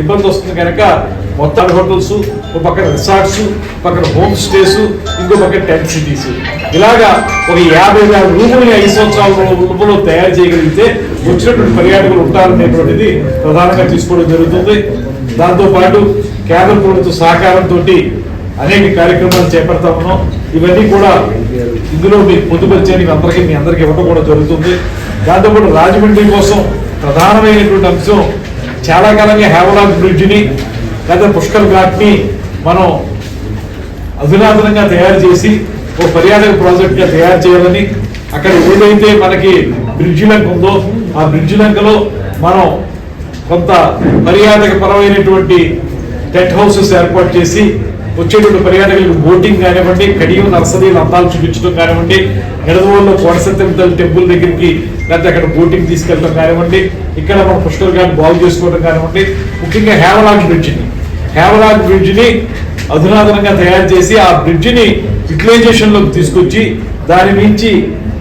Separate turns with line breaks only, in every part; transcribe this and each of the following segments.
ఇబ్బంది వస్తుంది కనుక మొత్తం హోటల్స్ ఒక పక్కన రిసార్ట్స్ పక్కన హోమ్ స్టేస్ ఇంకో పక్కన టెంట్ సిటీస్. ఇలాగా ఒక యాభై వేల రూములు ఐదు సంవత్సరాల రూపంలో తయారు చేయగలిగితే వచ్చినటువంటి పర్యాటకులు ఉంటారనేటువంటిది ప్రధానంగా తీసుకోవడం జరుగుతుంది. దాంతోపాటు కేంద్ర ప్రభుత్వ సహకారంతో అనేక కార్యక్రమాలు చేపడతా ఉన్నాం. ఇవన్నీ కూడా ఇందులో మీకు పొందుపరిచే అందరికీ మీ అందరికీ ఇవ్వడం కూడా జరుగుతుంది. దాంతోపాటు రాజమండ్రి కోసం ప్రధానమైనటువంటి అంశం చాలా కాలంగా హేవలాక్ బ్రిడ్జిని లేదా పుష్కర్ ఘాట్ని మనం అధునాధునంగా తయారు చేసి ఒక పర్యాటక ప్రాజెక్ట్గా తయారు చేయాలని అక్కడ ఏదైతే మనకి బ్రిడ్జి లంక ఉందో ఆ బ్రిడ్జి లంకలో మనం కొంత పర్యాటక పరమైనటువంటి టెంట్ హౌసెస్ ఏర్పాటు చేసి వచ్చేటువంటి పర్యాటకులకు బోటింగ్ కానివ్వండి కడియం నర్సరీలు అందాలు చూపించడం కానివ్వండి నిడదవోల్లో కోడసత్యం తల్లి టెంపుల్ దగ్గరికి లేకపోతే అక్కడ బోటింగ్ తీసుకెళ్ళడం కానివ్వండి ఇక్కడ మన పుష్కర్ ఘాట్ బాగు చేసుకోవడం కానివ్వండి ముఖ్యంగా హేవలాక్ బ్రిడ్జిని. హేవలాక్ బ్రిడ్జిని అధునాతనంగా తయారు చేసి ఆ బ్రిడ్జిని యూటిలైజేషన్లోకి తీసుకొచ్చి దాని నుంచి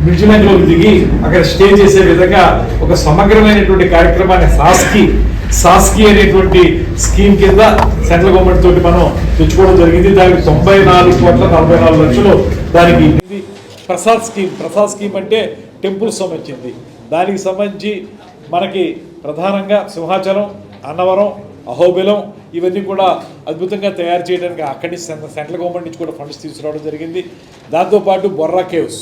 బ్రిడ్జి లైన్లోకి దిగి అక్కడ స్టే చేసే విధంగా ఒక సమగ్రమైనటువంటి కార్యక్రమాన్ని సాస్కి సాస్కి అనేటువంటి స్కీమ్ కింద సెంట్రల్ గవర్నమెంట్ తోటి మనం తెచ్చుకోవడం జరిగింది. దానికి తొంభై నాలుగు కోట్ల నలభై నాలుగు లక్షలు దానికి ప్రసాద్ స్కీమ్ ప్రసాద్ స్కీమ్ అంటే టెంపుల్స్ సంబంధించింది. దానికి సంబంధించి మనకి ప్రధానంగా సింహాచలం అన్నవరం అహోబిలం ఇవన్నీ కూడా అద్భుతంగా తయారు చేయడానికి అక్కడి నుంచి సెంట్రల్ సెంట్రల్ గవర్నమెంట్ నుంచి కూడా ఫండ్స్ తీసుకురావడం జరిగింది. దాంతోపాటు బొర్రా కేవ్స్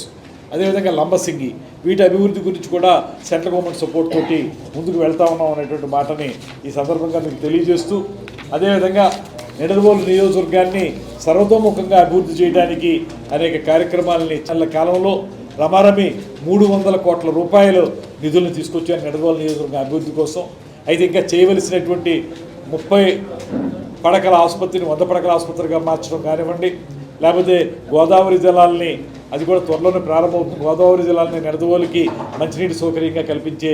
అదేవిధంగా లంబసింగి వీటి అభివృద్ధి గురించి కూడా సెంట్రల్ గవర్నమెంట్ సపోర్ట్ తోటి ముందుకు వెళ్తా ఉన్నాం అనేటువంటి మాటని ఈ సందర్భంగా మీకు తెలియజేస్తూ అదేవిధంగా నిడదవోలు నియోజకవర్గాన్ని సర్వతోముఖంగా అభివృద్ధి చేయడానికి అనేక కార్యక్రమాలని చాలా కాలంలో రమారమి మూడు వందల కోట్ల రూపాయలు నిధులను తీసుకొచ్చారు నిడదవోలు నియోజకవర్గం అభివృద్ధి కోసం. అయితే ఇంకా చేయవలసినటువంటి ముప్పై పడకల ఆసుపత్రిని వంద పడకల ఆసుపత్రిగా మార్చడం కానివ్వండి లేకపోతే గోదావరి జలాల్ని అది కూడా త్వరలోనే ప్రారంభమవుతుంది. గోదావరి జలాల్ని నెడదవోలికి మంచినీటి సౌకర్యంగా కల్పించే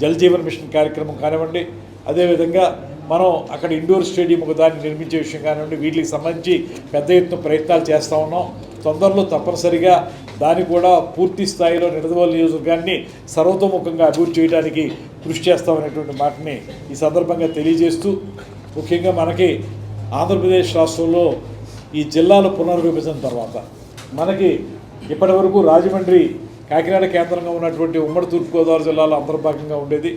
జల్ జీవన్ మిషన్ కార్యక్రమం కానివ్వండి అదేవిధంగా మనం అక్కడ ఇండోర్ స్టేడియం ఒక దాన్ని నిర్మించే విషయం కానివ్వండి వీటికి సంబంధించి పెద్ద ఎత్తున ప్రయత్నాలు చేస్తూ ఉన్నాం. తొందరలో తప్పనిసరిగా దాన్ని కూడా పూర్తి స్థాయిలో నిడదవోలు నియోజకవర్గాన్ని సర్వతోముఖంగా అభివృద్ధి చేయడానికి కృషి చేస్తామనేటువంటి మాటని ఈ సందర్భంగా తెలియజేస్తూ ముఖ్యంగా మనకి ఆంధ్రప్రదేశ్ రాష్ట్రంలో ఈ జిల్లాల పునర్విభజన తర్వాత మనకి ఇప్పటి వరకు రాజమండ్రి కాకినాడ కేంద్రంగా ఉన్నటువంటి ఉమ్మడి తూర్పుగోదావరి జిల్లాలో అంతర్భాగంగా ఉండేది.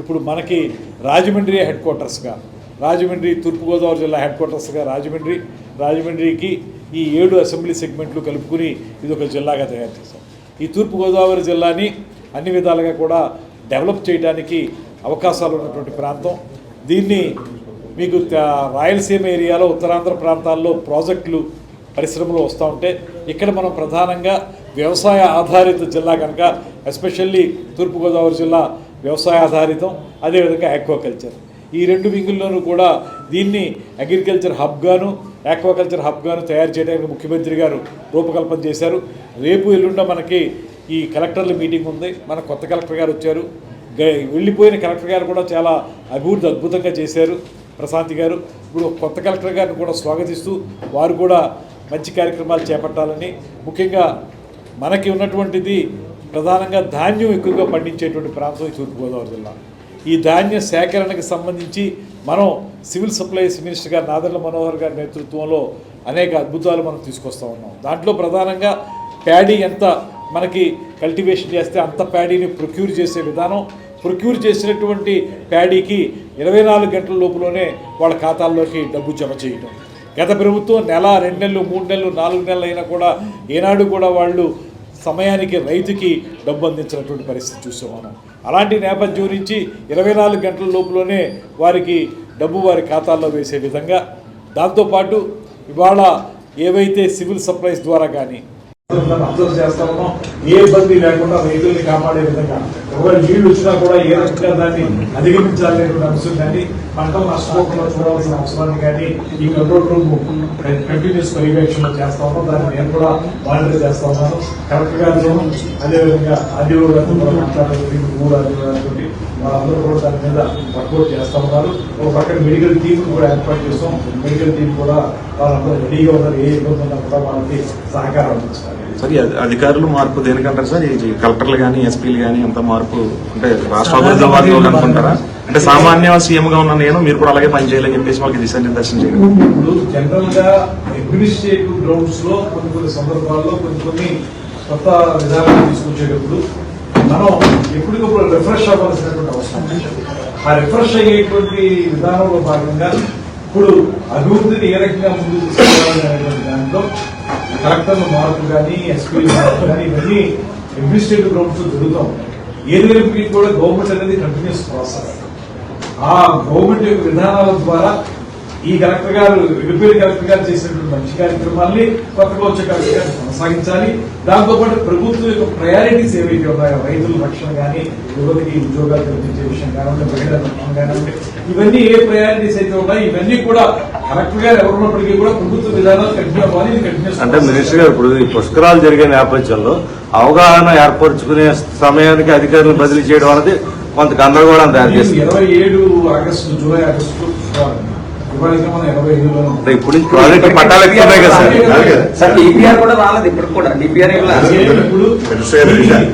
ఇప్పుడు మనకి రాజమండ్రి హెడ్ క్వార్టర్స్గా రాజమండ్రి తూర్పుగోదావరి జిల్లా హెడ్ క్వార్టర్స్గా రాజమండ్రి రాజమండ్రికి ఈ ఏడు అసెంబ్లీ సెగ్మెంట్లు కలుపుకుని ఇది ఒక జిల్లాగా తయారు చేశాం ఈ తూర్పుగోదావరి జిల్లాని అన్ని విధాలుగా కూడా డెవలప్ చేయడానికి అవకాశాలు ఉన్నటువంటి ప్రాంతం. దీన్ని మీకు రాయలసీమ ఏరియాలో ఉత్తరాంధ్ర ప్రాంతాల్లో ప్రాజెక్టులు పరిశ్రమలు వస్తూ ఉంటే ఇక్కడ మనం ప్రధానంగా వ్యవసాయ ఆధారిత జిల్లా కనుక ఎస్పెషల్లీ తూర్పుగోదావరి జిల్లా వ్యవసాయ ఆధారితం అదేవిధంగా ఆక్వాకల్చర్. ఈ రెండు వింగుల్లోనూ కూడా దీన్ని అగ్రికల్చర్ హబ్గాను ఆక్వాకల్చర్ హబ్గాను తయారు చేయడానికి ముఖ్యమంత్రి గారు రూపకల్పన చేశారు. రేపు ఎల్లుండ మనకి ఈ కలెక్టర్ల మీటింగ్ ఉంది. మన కొత్త కలెక్టర్ గారు వచ్చారు. గ- వెళ్ళిపోయిన కలెక్టర్ గారు కూడా చాలా అభివృద్ధి అద్భుతంగా చేశారు. ప్రశాంతి గారు ఇప్పుడు కొత్త కలెక్టర్ గారిని కూడా స్వాగతిస్తూ వారు కూడా మంచి కార్యక్రమాలు చేపట్టాలని. ముఖ్యంగా మనకి ఉన్నటువంటిది ప్రధానంగా ధాన్యం ఎక్కువగా పండించేటువంటి ప్రాంతం ఈ తూర్పుగోదావరి జిల్లా. ఈ ధాన్య సేకరణకి సంబంధించి మనం సివిల్ సప్లైస్ మినిస్టర్ గారు నాదర్ల మనోహర్ గారి నేతృత్వంలో అనేక అద్భుతాలు మనం తీసుకొస్తా ఉన్నాం. దాంట్లో ప్రధానంగా ప్యాడీ ఎంత మనకి కల్టివేషన్ చేస్తే అంత ప్యాడీని ప్రొక్యూర్ చేసే విధానం. ప్రొక్యూర్ చేసినటువంటి ప్యాడీకి ఇరవై నాలుగు గంటల లోపులోనే వాళ్ళ ఖాతాల్లోకి డబ్బు జమ చేయటం. గత ప్రభుత్వం నెల రెండు నెలలు మూడు నెలలు నాలుగు నెలలు అయినా కూడా ఏనాడు కూడా వాళ్ళు సమయానికి రైతుకి డబ్బు అందించినటువంటి పరిస్థితి చూసాం మనం అలాంటి నేపథ్యం నుంచి ఇరవై నాలుగు గంటల లోపులోనే వారికి డబ్బు వారి ఖాతాల్లో వేసే విధంగా దాంతోపాటు ఇవాళ ఏవైతే సివిల్ సప్లైస్ ద్వారా కానీ అబ్జర్వ్ చేస్తా ఉన్నాం. ఏ ఇబ్బంది లేకుండా వెహికల్ని కాపాడే విధంగా. ఒకవేళ నీళ్ళు వచ్చినా కూడా ఏ రకంగా దాన్ని అధిగమించాలనేటువంటి అంశం కానీ పంటలు నష్టపోకుండా చూడవలసిన అవసరాన్ని కానీ ఈ కంట్రోల్ రూమ్ కంటిన్యూస్ పర్యవేక్షణ చేస్తా ఉన్నాం. దాన్ని నేను కూడా మానిటర్ చేస్తా ఉన్నాను. కలెక్టర్ గారితో అదేవిధంగా ఆర్డీఓ గారితో కూడా మాట్లాడుతుంది వాళ్ళందరూ కూడా దాని మీద వర్కౌట్ చేస్తా ఉన్నారు. ఒక పక్కన మెడికల్ టీమ్ కూడా ఏర్పాటు చేస్తాం. మెడికల్ టీం కూడా వాళ్ళందరూ రెడీగా ఉన్నారు. ఏ ఇబ్బంది ఉన్నా కూడా వాళ్ళకి సహకారం అందిస్తారు
సార్ అధికారులు మార్పు దేనికంటారు సార్? ఈ కలెక్టర్లు కానీ ఎస్పీలు కానీ అంత మార్పు? అంటే రాష్ట్ర అభివృద్ధి వాళ్ళు అనుకుంటారా? అంటే సామాన్య సీఎం గా ఉన్న నేను మీరు కూడా అలాగే పనిచేయాలని చెప్పేసి వాళ్ళకి దిశానిర్దేశం చేయండి
ఇప్పుడు జనరల్గా అడ్మినిస్ట్రేటివ్ గ్రౌండ్స్లో కొన్ని కొన్ని సందర్భాల్లో కొన్ని కొన్ని కొత్త విధానాలు తీసుకొచ్చేటప్పుడు మనం ఎప్పటికప్పుడు రిఫ్రెష్ అవ్వాల్సినటువంటి అవసరం. ఆ రిఫ్రెష్ అయ్యేటువంటి విధానంలో భాగంగా ఇప్పుడు అభివృద్ధిని ఏ రకంగా ముందుకు తీసుకెళ్ళాలి అనేటువంటి దాంట్లో కలెక్టర్ల మార్పులు కానీ ఎస్పీ మార్పులు కానీ ఇవన్నీ అడ్మినిస్ట్రేటివ్ గ్రౌండ్స్ జరుగుతూ. ఉంటాయి ఏది కూడా గవర్నమెంట్ అనేది కంటిన్యూస్ ప్రాసెస్ ఆ గవర్నమెంట్ యొక్క విధానాల ద్వారా ఈ కలెక్టర్ గారు రిపేర్ కలెక్టర్ గారు చేసినటువంటి మంచి కార్యక్రమాల్ని కొత్తగా వచ్చే కలెక్టర్ గారు కొనసాగించాలి. దాంతో పాటు ప్రభుత్వం యొక్క ప్రయారిటీస్ ఏవైతే ఉన్నాయో రైతుల రక్షణ కానీ యువతకి ఉద్యోగాలు కల్పించే విషయం కానివ్వండి మహిళల రక్షణ కానివ్వండి ఇవన్నీ ఏ ప్రయారిటీస్ అయితే ఉన్నాయో ఇవన్నీ కూడా కలెక్టర్ గారు ఎవరున్నప్పటికీ కూడా ప్రభుత్వ విధానాలు కంటిన్యూ అవ్వాలి ఇది కంటిన్యూస్
అంటే మినిస్టర్ గారు ఇప్పుడు ఈ పుష్కరాలు జరిగే నేపథ్యంలో అవగాహన ఏర్పరచుకునే సమయానికి అధికారులను బదిలీ చేయడం అనేది కొంత గందరగోళం తయారు చేస్తుంది
ఇరవై ఏడు ఆగస్టు జూలై ఆగస్టు
ఇప్పుడు ప్రాజెక్టు సార్.
డిపిఆర్ కూడా రాలేదు ఇప్పుడు కూడా. డిపిఆర్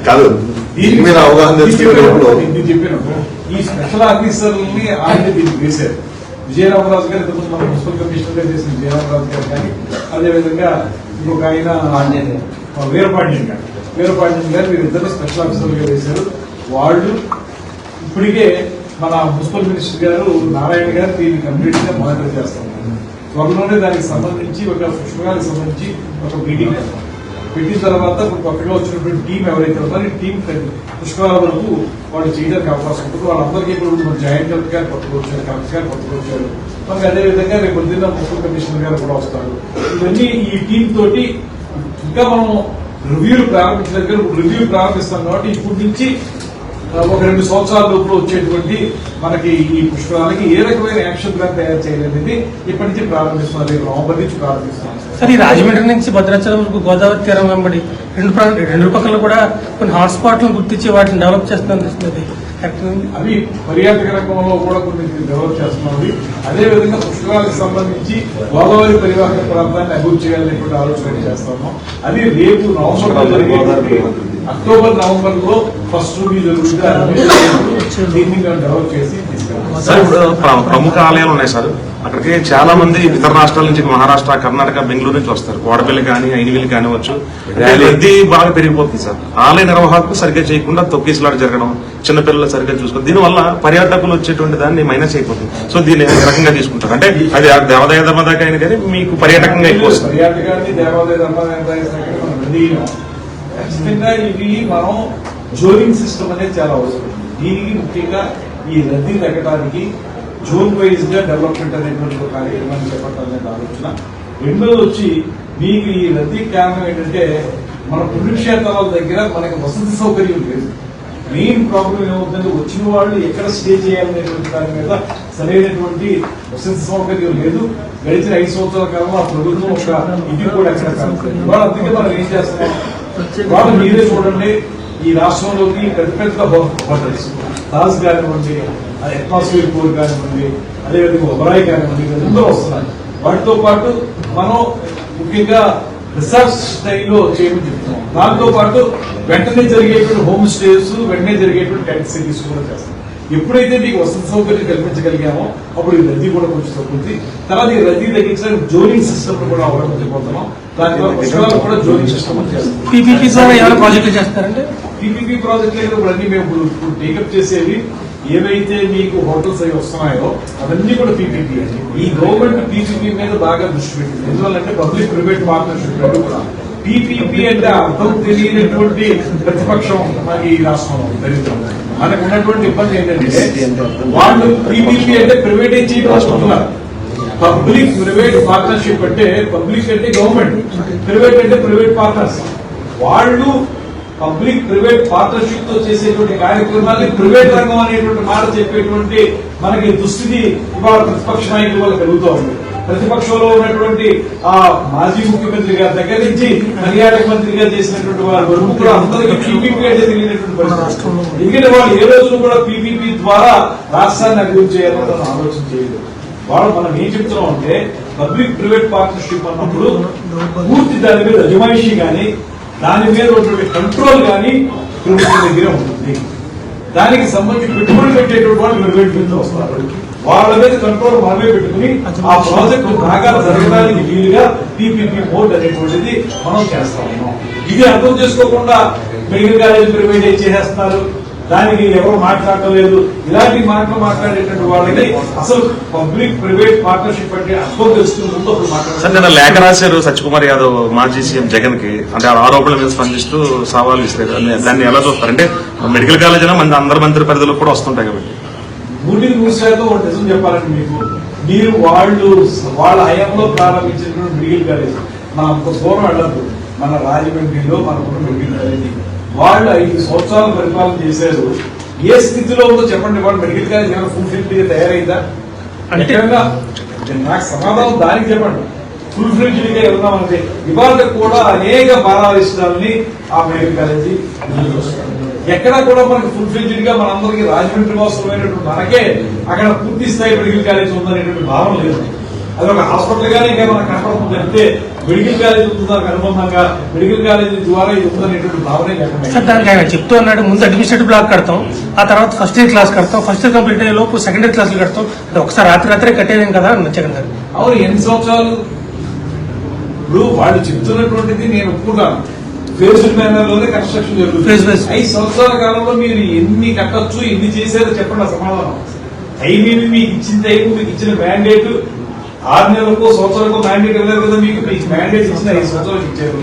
కాదు. దీని మీద అవగాహన
ఈ స్పెషల్ ఆఫీసర్లని ఆయన దీనికి వేశారు. విజయరామరాజు గారు ఇంతకుముందు మన మున్సిపల్ కమిషనర్గా చేసిన విజయరామరాజు గారు కానీ అదేవిధంగా ఇంకొక ఆయన ఆ, వీరపాండ్యన్ గారు. వీరపాండ్యన్ గారు వీరిద్దరు స్పెషల్ ఆఫీసర్గా వేశారు. వాళ్ళు ఇప్పటికే మన మున్సిపల్ మినిస్టర్ గారు నారాయణ గారు దీన్ని కంప్లీట్గా మానిటర్ చేస్తున్నారు త్వరలోనే దానికి సంబంధించి ఒక పుష్పకాలకు సంబంధించి ఒక మీటింగ్ పెట్టిన తర్వాత పక్కగా కొత్తగా వచ్చినటువంటి టీం ఎవరైతే ఉన్నారో ఈ టీం పుష్కరాల వరకు వాళ్ళు చేయడానికి అవకాశం ఉంటుంది. వాళ్ళందరికీ ఇప్పుడు మన జాయింట్ కలెక్టర్ గారు కొత్తగా వచ్చారు కలెక్టర్ గారు కొత్తగా వచ్చారు. మనకి అదే విధంగా రేపు పొద్దున్న మున్సిపల్ కమిషనర్ గారు కూడా వస్తారు. ఇవన్నీ ఈ టీం తోటి ఇంకా మనం రివ్యూలు ప్రారంభించిన దగ్గర రివ్యూ ప్రారంభిస్తాం కాబట్టి ఇప్పటి నుంచి ఒక రెండు సంవత్సరాల లోపల వచ్చేటువంటి మనకి ఈ పుష్కరాలకి ఏ రకమైన యాక్షన్ ప్లాన్ తయారు చేయాలనేది ఇప్పటి నుంచి ప్రారంభిస్తున్నారు నవంబర్ నుంచి ప్రారంభిస్తున్నాం
సార్ ఈ రాజమండ్రి నుంచి భద్రాచలం వరకు గోదావరి తీరం వెంబడి రెండు రెండు పక్కల కూడా కొన్ని హాట్ స్పాట్లను గుర్తించి వాటిని డెవలప్ చేస్తున్నారు అనిపిస్తుంది?
అవి పర్యాటక రంగంలో కూడా కొన్ని డెవలప్ చేస్తున్నది అదే విధంగా పుష్కరాలకు సంబంధించి గోదావరి పరివాహక ప్రాంతాన్ని అభివృద్ధి చేయాలనేటువంటి ఆలోచన చేస్తాము అది రేపు నవంబర్ జరిగేటువంటి అక్టోబర్ నవంబర్లో ఫస్ట్ డెవలప్ చేసి
సార్ ఇప్పుడు ప్ర- ప్రముఖ ఆలయాలు ఉన్నాయి సార్. అక్కడికి చాలా మంది ఇతర రాష్ట్రాల నుంచి మహారాష్ట్ర కర్ణాటక బెంగళూరు నుంచి వస్తారు. కోడపల్లి కానీ ఐనివిల్లి కానివచ్చు రద్దీ బాగా పెరిగిపోతుంది సార్. ఆలయ నిర్వాహకులు సరిగ్గా చేయకుండా తొక్కిసలాట జరగడం చిన్నపిల్లలు సరిగ్గా చూసుకోవడం దీనివల్ల పర్యాటకులు వచ్చేటువంటి దాన్ని మైనస్ అయిపోతుంది. సో దీన్ని ఏ రకంగా తీసుకుంటారు? అంటే అది దేవాదాయ ధర్మదాకా అయినా కానీ మీకు పర్యాటకంగా ఎక్కువ వస్తుంది.
ఖచ్చితంగా ఇవి మనం జోనింగ్ సిస్టమ్ అనేది చాలా అవసరం. దీనికి ముఖ్యంగా ఈ రద్దీ తగ్గడానికి జోన్ వైజ్గా డెవలప్మెంట్ అనేటువంటి ఒక కార్యక్రమాన్ని చేపట్టాలనే ఆలోచన. రెండోది వచ్చి మీకు ఈ రద్దీ కారణం ఏంటంటే మన పుణ్యక్షేత్రాల దగ్గర మనకి వసతి సౌకర్యం లేదు. మెయిన్ ప్రాబ్లం ఏమవుతుందంటే వచ్చిన వాళ్ళు ఎక్కడ స్టే చేయాలనేటువంటి దాని మీద సరైనటువంటి వసతి సౌకర్యం లేదు. గడిచిన ఐదు సంవత్సరాల కాలంలో ఆ ప్రభుత్వం ఒక ఇది కూడా ఎక్కడ కనపడలేదు. అందుకే మనం ఏం చేస్తున్నాం? వాళ్ళు మీరే చూడండి ఈ రాష్ట్రంలోకి పెద్ద పెద్ద హోటల్స్ తాజ్ కానివ్వండి అట్మాస్ఫియర్ పూర్ కానివ్వండి అదేవిధంగా ఒబరాయ్ కానివ్వండి వీళ్ళందరూ వస్తున్నారు. వాటితో పాటు మనం ముఖ్యంగా రిసర్చ్ స్టైల్లో చేయమని చెప్తున్నాం. దాంతో పాటు వెంటనే జరిగేటువంటి హోమ్ స్టేస్ వెంటనే జరిగేటువంటి టెంట్ సిటీస్ కూడా చేస్తాం ఎప్పుడైతే మీకు వసతి సౌకర్యం కల్పించగలిగామో అప్పుడు ఈ రద్దీ కూడా కొంచెం తగ్గుతుంది తర్వాత ఈ రద్దీ తగ్గించడానికి జోనింగ్ సిస్టమ్ కూడా అవలంబించబోతున్నాం దాని ద్వారా పుష్కరాలు కూడా జోనింగ్ సిస్టమ్
పీపీపీ ప్రాజెక్టులు చేస్తారంటే
పీపీపీ ఇప్పుడు అన్ని మేము ఇప్పుడు టేకప్ చేసేవి ఏవైతే మీకు హోటల్స్ అవి వస్తున్నాయో అవన్నీ కూడా పీపీపీ అండి. ఈ గవర్నమెంట్ పీపీపీ మీద బాగా దృష్టి పెట్టింది. ఎందువల్లంటే పబ్లిక్ ప్రైవేట్ పార్ట్నర్షిప్ రెండు కూడా. పీపీపీ అంటే అర్థం తెలియనటువంటి ప్రతిపక్షం మనకి ఈ రాష్ట్రంలో దరిద్రం మనకు ఉన్నటువంటి ఇబ్బంది ఏంటంటే వాళ్ళు పీపీపీ అంటే ప్రైవేటైజ్ చేయడం అనుకుంటున్నారు పబ్లిక్ ప్రైవేట్ పార్ట్నర్షిప్ అంటే పబ్లిక్ అంటే గవర్నమెంట్. ప్రైవేట్ అంటే ప్రైవేట్ పార్ట్నర్స్. వాళ్ళు పబ్లిక్ ప్రైవేట్ పార్ట్నర్షిప్తో చేసేటువంటి కార్యక్రమాన్ని ప్రైవేట్ రంగం అనేటువంటి మాట చెప్పేటువంటి మనకి దుస్థితి ఇవాళ ప్రతిపక్ష నాయకుల వల్ల కలుగుతూ ఉంది. ప్రతిపక్షంలో ఉన్నటువంటి ఆ మాజీ ముఖ్యమంత్రి గారి దగ్గర నుంచి పర్యాటక మంత్రిగా చేసినటువంటి వారి వరకు కూడా అందరికీ పీపీపీ అంటే తెలియనటువంటి పరిస్థితి ఎందుకంటే వాళ్ళు ఏ రోజు కూడా పీపీపీ ద్వారా రాష్ట్రాన్ని అభివృద్ధి చేయాలని ఆలోచన చేయలేదు. వాళ్ళు మనం ఏం చెప్తున్నాం అంటే పబ్లిక్ ప్రైవేట్ పార్ట్నర్షిప్ అన్నప్పుడు పూర్తి దాని మీద అజమాయిషి కానీ దాని మీద ఉన్నటువంటి కంట్రోల్ కానీ ప్రభుత్వం దగ్గర ఉంటుంది. దానికి సంబంధించి పెట్టుబడి పెట్టేటువంటి వాళ్ళు ప్రైవేట్ నుంచి వస్తారు వాళ్ళ మీద కంట్రోల్ మనమే పెట్టుకుని ఆ ప్రాజెక్ట్ బాగా జరగడానికి వీలుగా పీపీపీ బోర్డు అనేటువంటిది మనం చేస్తా ఉన్నాం. ఇది అర్థం చేసుకోకుండా మెడికల్ కాలేజ్ ప్రైవేట్ చేసేస్తున్నారు. దానికి ఎవరు మాట్లాడలేదు ఇలాంటి మాటలు మాట్లాడేటువంటి వాళ్ళకి అసలు పబ్లిక్ ప్రైవేట్ పార్ట్నర్షిప్ అంటే అర్థం ముందు అప్పుడు
సార్ నిన్న లేఖ రాశారు సత్యకుమార్ యాదవ్ మాజీ సీఎం జగన్కి అంటే ఆ ఆరోపణల మీద స్పందిస్తూ సవాల్ దాన్ని- దాన్ని ఎలా చూస్తారు అంటే మెడికల్ కాలేజ్ అయినా మన అందరి మంత్రి పరిధిలో కూడా వస్తుంటాయి కాబట్టి.
నూరు శాతం ఒక నిజం చెప్పాలండి మీకు. మీరు వాళ్ళు వాళ్ళ హయాంలో ప్రారంభించినటువంటి మెడికల్ కాలేజ్ మనం అంత దూరం వెళ్ళదు మన రాజమండ్రిలో మనకున్న మెడికల్ కాలేజీ. వాళ్ళు ఐదు సంవత్సరాలు పరిపాలన చేశారు. ఏ స్థితిలో ఉందో చెప్పండి వాళ్ళు. మెడికల్ కాలేజ్ ఏమైనా ఫుల్గా తయారైందా?
అంటే-
నాకు సమాధానం దానికి చెప్పండి. ఫుల్ ఫ్లెడ్జ్డ్గా ఉన్నామంటే ఇవాళ కూడా అనేక బాలావిష్టాలని ఆ మెడికల్ కాలేజీ ఎక్కడ కూడా మనకి ఫుల్ ఫ్లెడ్జ్డ్గా మనందరికీ రాజమండ్రి అవసరమైనటువంటి మనకే అక్కడ పూర్తి స్థాయి మెడికల్ కాలేజ్ ఉందనేటువంటి భావన లేదు. అది ఒక హాస్పిటల్ గానే ఇంకా మనకు కనపడుతుంది. అంటే మెడికల్ కాలేజ్ ఉంది దానికి అనుబంధంగా మెడికల్ కాలేజ్ ద్వారా ఇది ఉందనేటువంటి భావనే
సార్ దానికి ఆయన చెప్తూ అన్నాడు ముందు అడ్మినిస్ట్రేటివ్ బ్లాక్ కడతాం ఆ తర్వాత ఫస్ట్ ఇయర్ క్లాస్ కడతాం ఫస్ట్ ఇయర్ కంప్లీట్ అయ్యే లోపు సెకండ్ ఇయర్ క్లాసులు కడతాం. అంటే ఒకసారి రాత్రి రాత్రే కట్టేదేం కదా అన్న జగన్ గారు.
అవును ఎన్ని సంవత్సరాలు? ఇప్పుడు వాళ్ళు చెప్తున్నటువంటిది నేను ఒప్పుకుంటాను ఫేజ్డ్ మేనర్లోనే కన్స్ట్రక్షన్ జరుగుతుంది. ఐదు సంవత్సరాల కాలంలో మీరు ఎన్ని కట్టొచ్చు ఎన్ని చేశారో చెప్పండి సమాధానం. టైం ఏమి మీకు ఇచ్చిన టైం మీకు ఇచ్చిన మ్యాండేట్ ఆరు నెలలకు సంవత్సరాలకు మ్యాండేట్ ఇవ్వలేదు కదా మీకు. మీకు మ్యాండేట్ ఇచ్చిన ఐదు సంవత్సరాలకు ఇచ్చారు.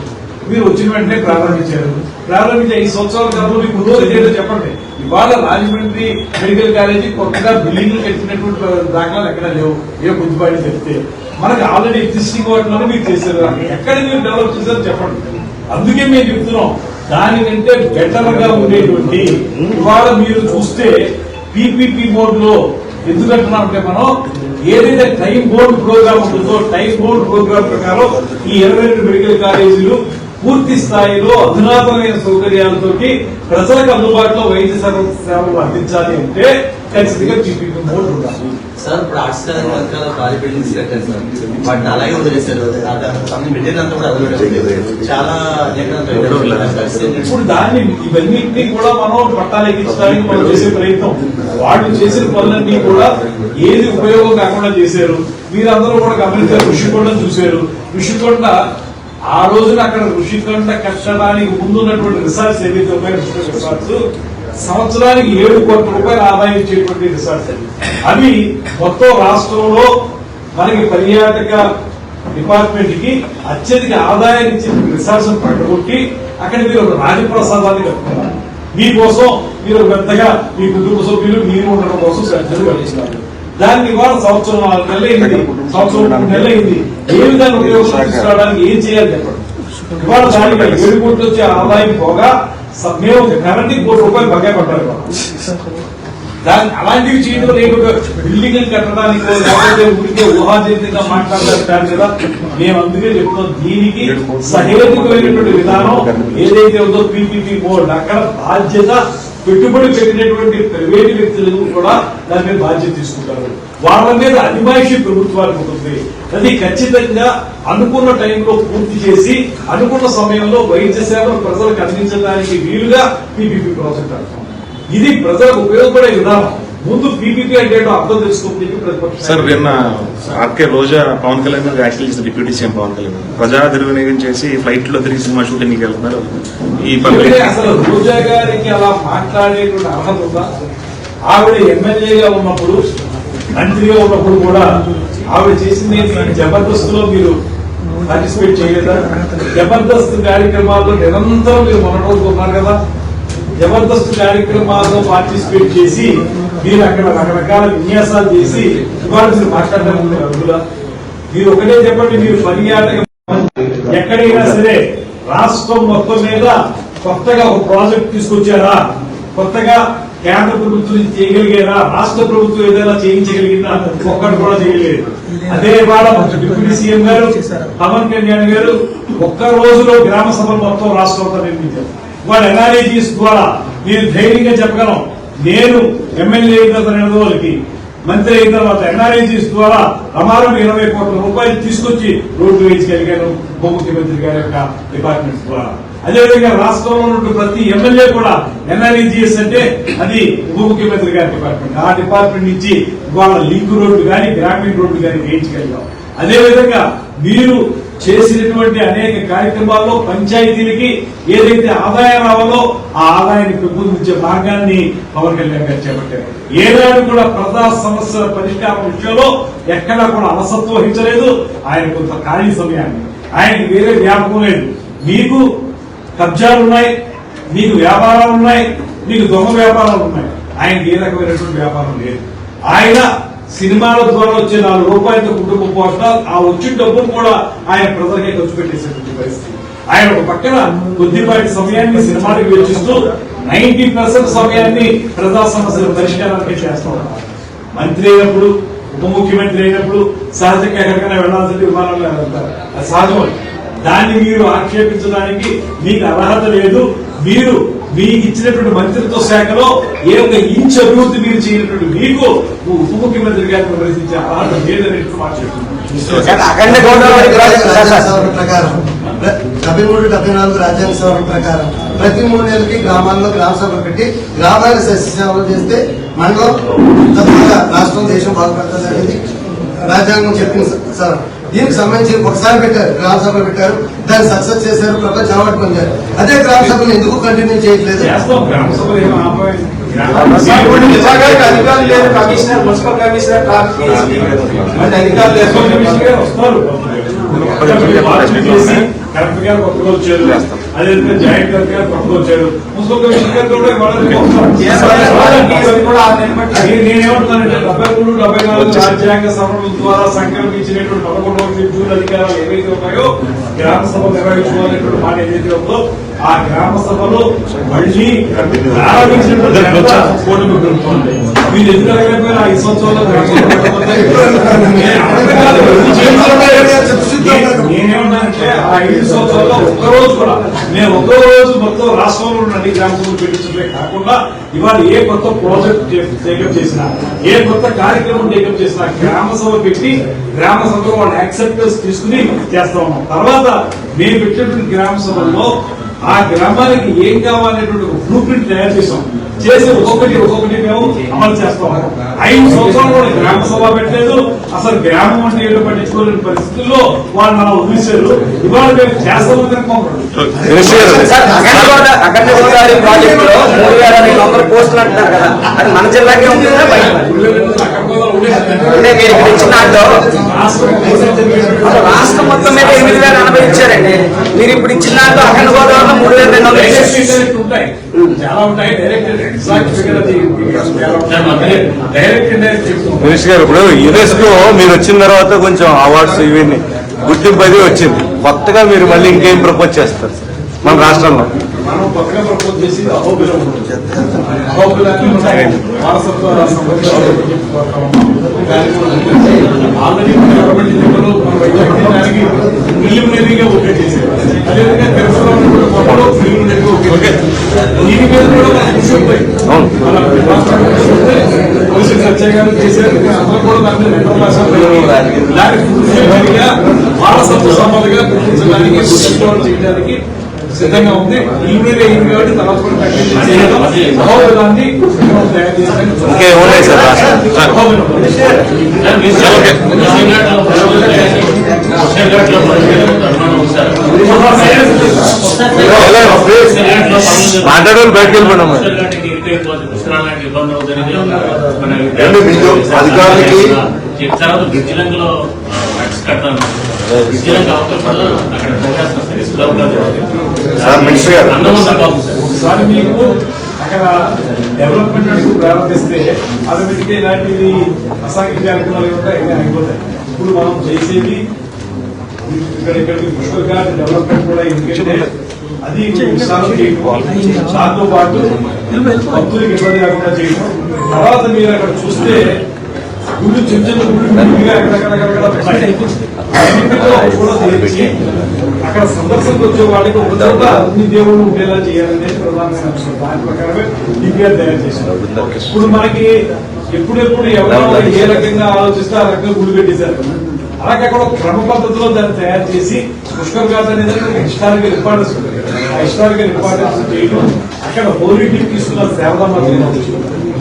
మీరు వచ్చిన వెంటనే ప్రారంభించారు. ప్రారంభించి ఐదు సంవత్సరాల కాలంలో మీకు రోజు ఏదో చెప్పండి. ఇవాళ రాజమండ్రి మెడికల్ కాలేజీ కొత్తగా బిల్డింగ్లు కట్టినటువంటి దాఖలాలు ఎక్కడ లేవు. ఏ బుద్ధిపాటి చెప్తే మనకి ఆల్రెడీ ఎగ్జిస్టింగ్ వాటిలోనే మీరు చేశారు. ఎక్కడ మీరు డెవలప్ చేశారో చెప్పండి. అందుకే మేము చెప్తున్నాం దానికంటే బెటర్గా ఉండేటువంటి ఇవాళ మీరు చూస్తే పీపీపీ బోర్డు లో ఎందుకంటున్నామంటే మనం ఏదైతే టైం బోర్డు ప్రోగ్రామ్ ఉంటుందో టైం బోర్డు ప్రోగ్రామ్ ప్రకారం ఈ ఇరవై రెండు మెడికల్ కాలేజీలు పూర్తి స్థాయిలో అధునాతనమైన సౌకర్యాలతోటి ప్రజలకు అందుబాటులో వైద్య సేవ- సేవలు అందించాలి అంటే ఖచ్చితంగా పీపీపీ బోర్డు ఉండాలి.
సార్ ఇప్పుడు ఆర్ట్స్ వెనకాల భారీ బిల్డింగ్స్ కట్టారు సార్. వాటిని అలాగే వదిలేశారు. మెటీరియల్ కూడా చాలా
ఇప్పుడు దాన్ని ఇవన్నింటినీ కూడా మనం పట్టాలెక్కించడానికి మనం చేసే ప్రయత్నం. వాళ్ళు చేసిన పనులన్నీ కూడా ఏది ఉపయోగం కాకుండా చేశారు. మీరందరూ కూడా గమనించారు. ఋషికొండ చూశారు. ఋషికొండ ఆ రోజున అక్కడ ఋషికొండ కట్టడానికి ముందున్నటువంటి రిసార్ట్స్ ఏవైతే ఉన్నాయో రిసార్ట్స్ సంవత్సరానికి ఏడు కోట్ల రూపాయలు ఆదాయం ఇచ్చేటువంటి రిసార్ట్స్ అవి అవి మొత్తం రాష్ట్రంలో మనకి పర్యాటక డిపార్ట్మెంట్కి అత్యధిక ఆదాయాన్ని ఇచ్చే రిసార్ట్స్ పట్టుకొట్టి అక్కడ మీరు ఒక రాజప్రసాదాన్ని కట్టుకున్నారు. మీకోసం మీరు పెద్దగా మీ కుటుంబ సభ్యులు మీరు ఉండడం కోసం శ్రద్ధలు కలిగిస్తున్నారు దాన్ని కూడా సంవత్సరం నాలుగు నెలలు అయింది సంవత్సరం మూడు అయింది ఏ విధంగా ఉపయోగం తీసుకురావడానికి ఏం చేయాలి చెప్పండి? ఇవాళ దానికి ఏడు కోట్లు వచ్చే ఆదాయం పోగా మేము కరెంట్ కోటి రూపాయలు బగ్గా పట్టాలి దాన్ని అలాంటివి చేయడం లేదు. బిల్డింగ్ కట్టడానికి లేకపోతే ఊరికే ఊహాజనితంగా మాట్లాడతారు కదా మేము అందుకే చెప్తాం దీనికి సహేతుకమైనటువంటి విధానం ఏదైతే ఉందో పీపీపీ బోర్డు అక్కడ బాధ్యత పెట్టుబడి పెట్టినటువంటి ప్రైవేటు వ్యక్తులకు కూడా దాని మీద బాధ్యత తీసుకుంటారు. వాళ్ళ మీద అనిమాయిషి ప్రభుత్వానికి ఉంటుంది. అది ఖచ్చితంగా అనుకున్న టైంలో పూర్తి చేసి అనుకున్న సమయంలో వైద్య సేవలు ప్రజలకు అందించడానికి వీలుగా పీపీపీ ప్రాజెక్ట్ అంటాం ఇది ప్రజలకు ఉపయోగపడే విధానం. ముందు పీపీపీ అంటే అర్థం ప్రతిపక్ష
సార్ నిన్న ఆర్కే రోజా పవన్ కళ్యాణ్ గారు యాక్చువల్ చేసిన డిప్యూటీ సీఎం పవన్ కళ్యాణ్. ప్రజా దుర్వినియోగం చేసి ఫ్లైట్లో తిరిగి సినిమా షూటింగ్ వెళ్తున్నారు. ఈ పబ్లిక్
అసలు రోజా గారికి అలా మాట్లాడేటువంటి అర్హత ఉందా? ఆవిడ ఎమ్మెల్యేగా ఉన్నప్పుడు మంత్రిగా ఉన్నప్పుడు కూడా ఆవిడ చేసింది ఏంటి? జబర్దస్త్లో మీరు పార్టిసిపేట్ చేయలేదా? జబర్దస్త్ కార్యక్రమాల్లో నిరంతరం మీరు మొన్నటి ఉన్నారు కదా? జబర్దస్త్ కార్యక్రమాల్లో పార్టిసిపేట్ చేసి మీరు అక్కడ రకరకాల విన్యాసాలు చేసి ఇవాళ మీరు మాట్లాడడానికి మీరు ఒకటే చెప్పండి మీరు పర్యాటక ఎక్కడైనా సరే రాష్ట్రం మొత్తం మీద కొత్తగా ఒక ప్రాజెక్ట్ తీసుకొచ్చారా? కొత్తగా కేంద్ర ప్రభుత్వం చేయగలిగారా? రాష్ట్ర ప్రభుత్వం ఏదైనా చేయించగలిగిందా? ఒక్కటి కూడా చేయలేదు. అదే వాళ్ళ డిప్యూటీ సీఎం గారు పవన్ కళ్యాణ్ గారు ఒక్క రోజులో గ్రామ సభలు మొత్తం రాష్ట్రంలో నిర్మించారు. వాళ్ళ ఎన్ఆర్ఐజీస్ ద్వారా మీరు ధైర్యంగా చెప్పగలం. నేను ఎమ్మెల్యే అయిన తర్వాత రెండు రోజులకి మంత్రి అయిన తర్వాత ఎన్ఆర్ఐజీస్ ద్వారా అమారం ఇరవై కోట్ల రూపాయలు తీసుకొచ్చి రోడ్లు వేయించగలిగాను ఉప ముఖ్యమంత్రి గారి యొక్క డిపార్ట్మెంట్ ద్వారా. అదేవిధంగా రాష్ట్రంలో ఉన్న ప్రతి ఎమ్మెల్యే కూడా ఎన్ఆర్ఈజీఎస్ అంటే అది ఉప ముఖ్యమంత్రి గారి డిపార్ట్మెంట్ ఆ డిపార్ట్మెంట్ నుంచి వాళ్ళ లింక్ రోడ్డు కానీ గ్రామీణ రోడ్డు కానీ వేయించగలిగాం. అదేవిధంగా మీరు చేసినటువంటి అనేక కార్యక్రమాల్లో పంచాయతీలకి ఏదైతే ఆదాయం రావాలో ఆ ఆదాయాన్ని పెంపొందించే మార్గాన్ని పవన్ కళ్యాణ్ గారు చేపట్టారు. ఏనాడు కూడా ప్రజా సమస్యల పరిష్కారం విషయంలో ఎక్కడా కూడా అలసత్వం వహించలేదు ఆయన కొంత ఖాళీ సమయాన్ని. ఆయనకి వేరే వ్యాపకం లేదు. మీకు కబ్జాలు ఉన్నాయి మీకు వ్యాపారాలు ఉన్నాయి మీకు దొంగ వ్యాపారాలు ఉన్నాయి. ఆయనకి ఏ రకమైనటువంటి వ్యాపారం లేదు. ఆయన సినిమాల ద్వారా వచ్చే నాలుగు రూపాయలతో కుటుంబ పోషణ ఆ వచ్చిన డబ్బును కూడా ఆయన ప్రజలకే ఖర్చు పెట్టేసేటువంటి పరిస్థితి. ఆయన ఒక పక్కన కొద్దిపాటి సమయాన్ని సినిమాలకు వెచ్చిస్తూ నైన్టీ పర్సెంట్ సమయాన్ని ప్రజా సమస్యల పరిష్కారానికి చేస్తూ ఉన్నారు. మంత్రి అయినప్పుడు ఉప ముఖ్యమంత్రి అయినప్పుడు సహజంగా ఎక్కడికైనా వెళ్ళాల్సింది విమానంలో వెళ్తారు. అది సహజం దాన్ని మీరు ఆక్షేపించడానికి మీకు అర్హత లేదు. మీరు మీకు ఇచ్చినటువంటి మంత్రిత్వ శాఖలో ఏ ఒక ఇంచ్ అభివృద్ధి మీరు చేయనటువంటి మీకు ఉప ముఖ్యమంత్రి గారిని విమర్శించే అర్హత లేదని
డెబ్బై మూడు డెబ్బై నాలుగు రాజ్యాంగ సవరణ ప్రకారం ప్రతి మూడు నెలలకి గ్రామాల్లో గ్రామ సభలు పెట్టి గ్రామాలకు సస్య సేవలు చేస్తే మండలం తద్వారా రాష్ట్రం దేశం బాగుపడుతుంది అనేది రాజ్యాంగం చెప్పింది సార్. దీనికి సంబంధించి ఒకసారి పెట్టారు గ్రామ సభలు పెట్టారు. దాన్ని సక్సెస్ చేశారు ప్రపంచం అవార్డు పొందారు. అదే గ్రామ సభలు ఎందుకు కంటిన్యూ చేయట్లేదు?
అధికారులు లేదు కమిషనర్ మున్సిపల్ కమిషనర్
గారు కలెక్టర్ గారు కొత్తగా వచ్చారు అదేవిధంగా జాయింట్ కలెక్టర్ గారు మున్సిపల్ కమిషనర్ కూడా నేనేమంటున్నానంటే డెబ్బై మూడు డెబ్బై నాలుగు రాజ్యాంగ సవరణ ద్వారా సంకల్పించినటువంటి పదకొండవ షెడ్యూల్ అధికారాలు ఏవైతే ఉన్నాయో గ్రామ సభ నిర్వహించుకోవాలనేటువంటి మాట ఏదైతే ఉందో ఆ గ్రామ సభలో మళ్ళీ ప్రారంభించినటువంటి. మీరు ఎందుకు అడగలేకపోయినా ఐదు. నేను- నేనేమన్నానంటే ఆ ఐదు సంవత్సరాల్లో ఒక్క రోజు కూడా నేను ఒక్క రోజు మొత్తం రాష్ట్రంలో ఉన్న అన్ని గ్రామ సభలు పెట్టించడమే కాకుండా ఇవాళ ఏ కొత్త ప్రాజెక్ట్ టేకప్ చేసినా ఏ కొత్త కార్యక్రమం టేకప్ చేసినా గ్రామ సభ పెట్టి గ్రామ సభలో వాళ్ళ యాక్సెప్టెన్స్ తీసుకుని చేస్తా ఉన్నాం తర్వాత మేము పెట్టినటువంటి గ్రామ సభల్లో ఆ గ్రామానికి ఏం కావాలనేటువంటి బ్లూ ప్రింట్ తయారు చేసాం చేసి ఒక్కొక్కటి ఒక్కొక్కటి మేము అమలు చేస్తాం. ఐదు సంవత్సరాలు కూడా గ్రామ సభ పెట్టలేదు. అసలు గ్రామం అంటే ఏదో పట్టించుకోలేని పరిస్థితుల్లో వాళ్ళు మనం వదిలేశారు. ఇవాళ మేము చేస్తామని
అఖండ గోదావరి మూడు వేల వందల పోస్టులు అంటున్నారు కదా. అది మన జిల్లాకే ఉంటుందా అంటే మీరు ఇక్కడ ఇచ్చిన దాంట్లో అసలు రాష్ట్రం మొత్తం మీద ఎనిమిది వేల ఎనభై ఇచ్చారండి. మీరు ఇప్పుడు ఇచ్చిన దాంట్లో అఖండ గోదావరిలో మూడు వేల రెండు వందలు ఇచ్చారు.
గారు ఇప్పుడు యునెస్కో మీరు వచ్చిన తర్వాత కొంచెం అవార్డ్స్ ఇవన్నీ గుర్తింపు అది వచ్చింది. కొత్తగా మీరు మళ్ళీ ఇంకేం ప్రపోజ్ చేస్తారు? మన రాష్ట్రంలో
మనం చేసి వారసత్వ మన ప్రిలిమినరీగా ఓకే చేశారు అదేవిధంగా తెలుగులో ప్రిలిమినరీగా ఓకే దీని మీద కూడా
అవును.
సత్య గారు చేశారు అందరూ కూడా దాని మీద రెండో క్లాస్ వారసత్వ సంపదగా గుర్తించడానికి చేయడానికి సిద్ధంగా ఉంది. ప్రిలిమినరీ అయింది కాబట్టి తర్వాత కూడా ప్రకటన చేయడం అహోబిలాన్ని తయారు
మాట్లాడాలి బయటకు వెళ్ళిపోయినాం
అధికారులకి
శ్రీలంక అవతల అక్కడ
సార్ మినిస్టర్ గారు.
ఒకసారి మీకు అక్కడ డెవలప్మెంట్ అంటూ ప్రారంభిస్తే ఆటోమేటిక్గా ఇలాంటివి అసాంఘిక కార్యక్రమాలు ఏమంటే అయిపోతాయి ఇప్పుడు మనం చేసేది ఇక్కడ ఇక్కడికి పుష్కర్ గారి డెవలప్మెంట్ కూడా ఎందుకంటే అది దాంతో పాటు భక్తులకు ఇబ్బంది లేకుండా చేయడం తర్వాత మీరు అక్కడ చూస్తే గుళ్ళు చిన్న చిన్న అక్కడ సందర్శనకు వచ్చే వాళ్ళకి ఒక అన్ని దేవుళ్ళు ఉండేలా చేయాలనేది ప్రధానమైన అంశం దాని ప్రకారమే డిపిఆర్ తయారు చేశారు ఇప్పుడు మనకి ఎప్పుడెప్పుడు ఎవరో ఏ రకంగా ఆలోచిస్తే ఆ రకంగా గుడి కట్టేశారు అలాగే అక్కడ క్రమ పద్ధతిలో దాన్ని తయారు చేసి పుష్కర్ ఘాట్ అనేది హిస్టారికల్ ఇంపార్టెన్స్ ఉంది ఆ హిస్టారికల్ ఇంపార్టెన్స్ చేయడం అక్కడ హోలీటీ తీసుకున్న శారదామాత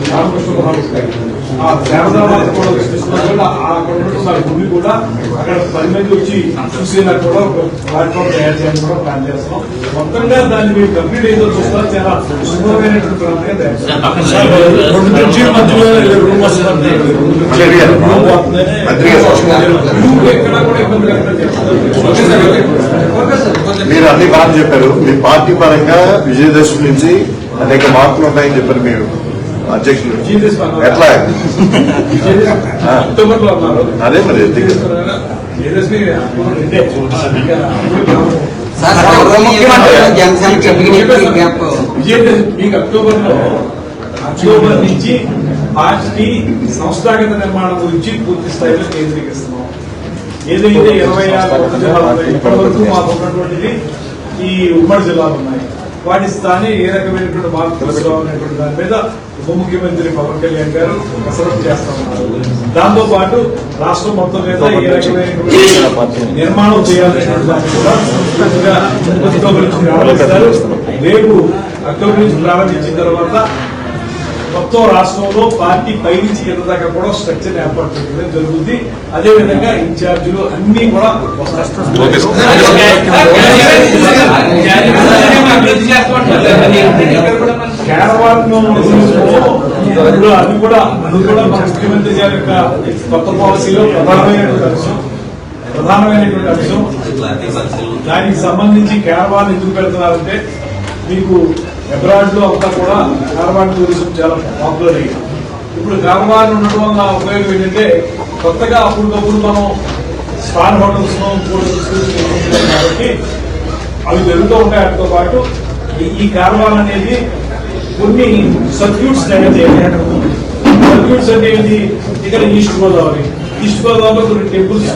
రామకృష్ణ మహారాజ్ గారు ఆ శారదామాత కూడా ఆ అక్కడ గుడి కూడా అక్కడ పది మంది వచ్చి చూసేలా కూడా ఒక ప్లాట్ఫామ్ తయారు చేయాలని కూడా ప్లాన్ చేస్తున్నాం. మొత్తంగా దాన్ని మీరు కంప్లీట్ ఏదో చాలా తయారు చేస్తాం. ఎక్కడ కూడా ఇబ్బంది లేకుండా చేస్తారు.
మీరు అన్ని బాగా చెప్పారు. మీ పార్టీ పరంగా విజయదశమి నుంచి అనేక మార్పులు ఉంటాయని చెప్పారు మీరు.
అన్నారు.
ఎట్లా? అదే మరి
మీకు అక్టోబర్లో అక్టోబర్ నుంచి పార్టీ సంస్థాగత నిర్మాణం గురించి పూర్తి స్థాయిలో కేంద్రీకరిస్తున్నాం. ఏదైతే ఇరవై ఆరు కొత్త జిల్లాలు ఉన్నాయో, ఇప్పటి వరకు మాకు ఉన్నటువంటిది ఈ ఉమ్మడి జిల్లాలు ఉన్నాయి. వాటి ఏ రకమైనటువంటి మార్పు తీసుకోవాలనేటువంటి దాని మీద ఉప ముఖ్యమంత్రి పవన్ కళ్యాణ్ గారు కసరత్తు చేస్తా ఉన్నారు. దాంతో పాటు రాష్ట్రం మొత్తం మీద ఏ రకమైనటువంటి నిర్మాణం చేయాలనేటువంటి దాన్ని కూడా పూర్తిగా అక్టోబర్ రేపు అక్టోబర్ నుంచి ప్రారంభించిన తర్వాత మొత్తం రాష్ట్రంలో పార్టీ పైనుంచి కింద దాకా కూడా స్ట్రక్చర్ ఏర్పాటు చేయడం జరుగుతుంది అదే విధంగా ఇన్ఛార్జీలు అన్ని కూడా కేరళ అది కూడా అది కూడా మన ముఖ్యమంత్రి గారి యొక్క కొత్త పాలసీలో ప్రధానమైనటువంటి అంశం. ప్రధానమైనటువంటి అంశం. దానికి సంబంధించి కేరళ ఎందుకు పెడుతున్నారంటే మీకు అబ్రాడ్లో అంతా కూడా కార్వాన్ టూరిజం చాలా పాపులర్ అయ్యింది. ఇప్పుడు కార్వాన్ ఉండడం వల్ల ఉపయోగం ఏంటంటే కొత్తగా అప్పటికప్పుడు మనం స్టార్ హోటల్స్ కాబట్టి అవి జరుగుతూ ఉంటాయి. వాటితో పాటు ఈ- కార్వాన్ అనేది కొన్ని సర్క్యూట్స్ తయారు చేయాలి. సర్క్యూట్స్ అంటే ఇక్కడ ఈస్ట్ గోదావరి ఈస్ట్ గోదావరిలో కొన్ని టెంపుల్స్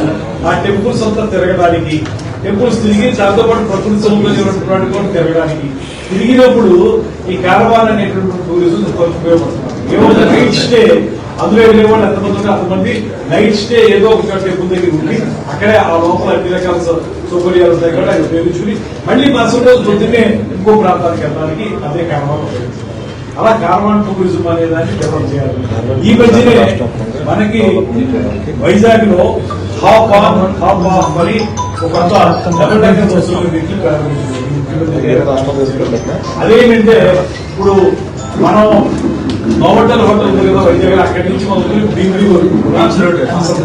ఆ టెంపుల్స్ అంతా తిరగడానికి టెంపుల్స్ తిరిగి దాంతో పాటు ప్రకృతి సౌకర్యం కూడా తిరగడానికి తిరిగినప్పుడు ఈ కారవాన్ అనేటువంటి టూరిజం కొంచెం ఉపయోగపడుతుంది ఏమవుతుంది నైట్ స్టే అందులో వెళ్ళే ఎంతమంది ఉంటే అంతమంది నైట్ స్టే ఏదో ఒక టెంపుల్ దగ్గర ఉండి అక్కడే ఆ లోపల అన్ని రకాల సౌకర్యాలు ఉంటాయి కూడా అవి ఉపయోగించుకుని మళ్ళీ మరుసటి రోజు పొద్దున్నే ఇంకో ప్రాంతానికి వెళ్ళడానికి అదే కారవాన్ అలా కార్వాన్ టూరిజం అనే దాన్ని డెవలప్ చేయాలి. ఈ మధ్యనే మనకి వైజాగ్లో హాప్ ఆన్ హాప్ ఆఫ్ అని ఒక డబుల్ డెక్కర్ బస్సులు అదేంటంటే ఇప్పుడు మనం నోవటల్ హోటల్ వైజాగ్ అక్కడి నుంచి మొదలు భీమిలి వరకు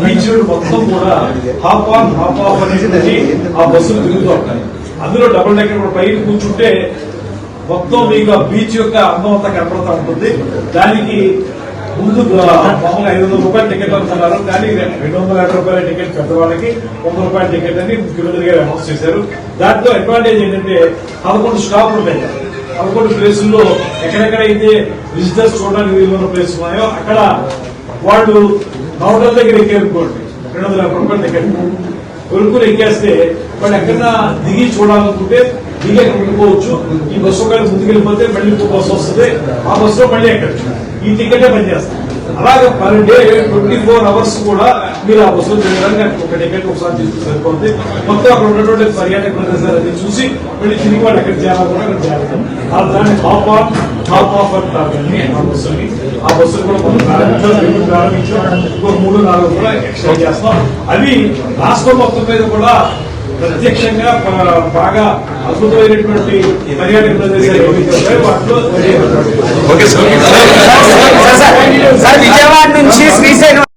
బీచ్ రోడ్ మొత్తం కూడా హాప్ ఆన్ హాప్ ఆఫ్ అనేది ఆ బస్సులు తిరుగుతూ ఉంటాయి. అందులో డబుల్ డెక్కర్ కూడా పైన కూర్చుంటే మొత్తం మీకు ఆ బీచ్ యొక్క అందం అంతా కనపడతా ఉంటుంది. దానికి ముందు మామూలుగా ఐదు వందల రూపాయల టికెట్ అనుకున్నారు కానీ రెండు వందల యాభై రూపాయల టికెట్ పెద్దవాళ్ళకి వంద రూపాయల టికెట్ అని ముఖ్యమంత్రి గారు అనౌన్స్ చేశారు. దాంట్లో అడ్వాంటేజ్ ఏంటంటే పదకొండు స్టాప్ ఉంటాయి. పదకొండు ప్లేసుల్లో ఎక్కడెక్కడైతే విజిటర్స్ చూడడానికి వీలున్న ప్లేస్ ఉన్నాయో అక్కడ వాళ్ళు నౌటల్ దగ్గర ఎక్కేరుకోండి. రెండు వందల యాభై రూపాయల టికెట్ కొనుక్కుని ఎక్కేస్తే వాళ్ళు ఎక్కడన్నా దిగి చూడాలనుకుంటే దిగి అక్కడ ఉండిపోవచ్చు ఈ బస్సు ఒకవేళ ముందుకెళ్ళిపోతే మళ్ళీ ఇంకో బస్సు వస్తుంది. ఆ బస్సులో మళ్ళీ ఎక్కడ ఈ టికెటే పనిచేస్తుంది. అలాగే per day twenty four hours కూడా మీరు ఆ బస్సులో తిరగడానికి ఒక టికెట్ ఒకసారి తీసుకుని సరిపోతుంది మొత్తం అక్కడ ఉన్నటువంటి పర్యాటక ప్రదేశాలు చూసి మళ్ళీ తిరిగి వాళ్ళు ఎక్కడ చేయాలి కూడా అక్కడ చేయాలి. దాన్ని టాప్ ఆఫ్ టాప్ ఆఫ్ అంటారు ఆ బస్సుని ఆ బస్సులు కూడా మనం ప్రారంభించాం ప్రారంభించాం ఇంకో మూడు నాలుగు కూడా ఎక్స్టెండ్ చేస్తాం. అవి రాష్ట్రం మొత్తం మీద కూడా ప్రత్యక్షంగా బాగా అద్భుతమైనటువంటి పర్యాటక ప్రదేశాలు వాటిలో
విజయవాడ నుంచి శ్రీశైలం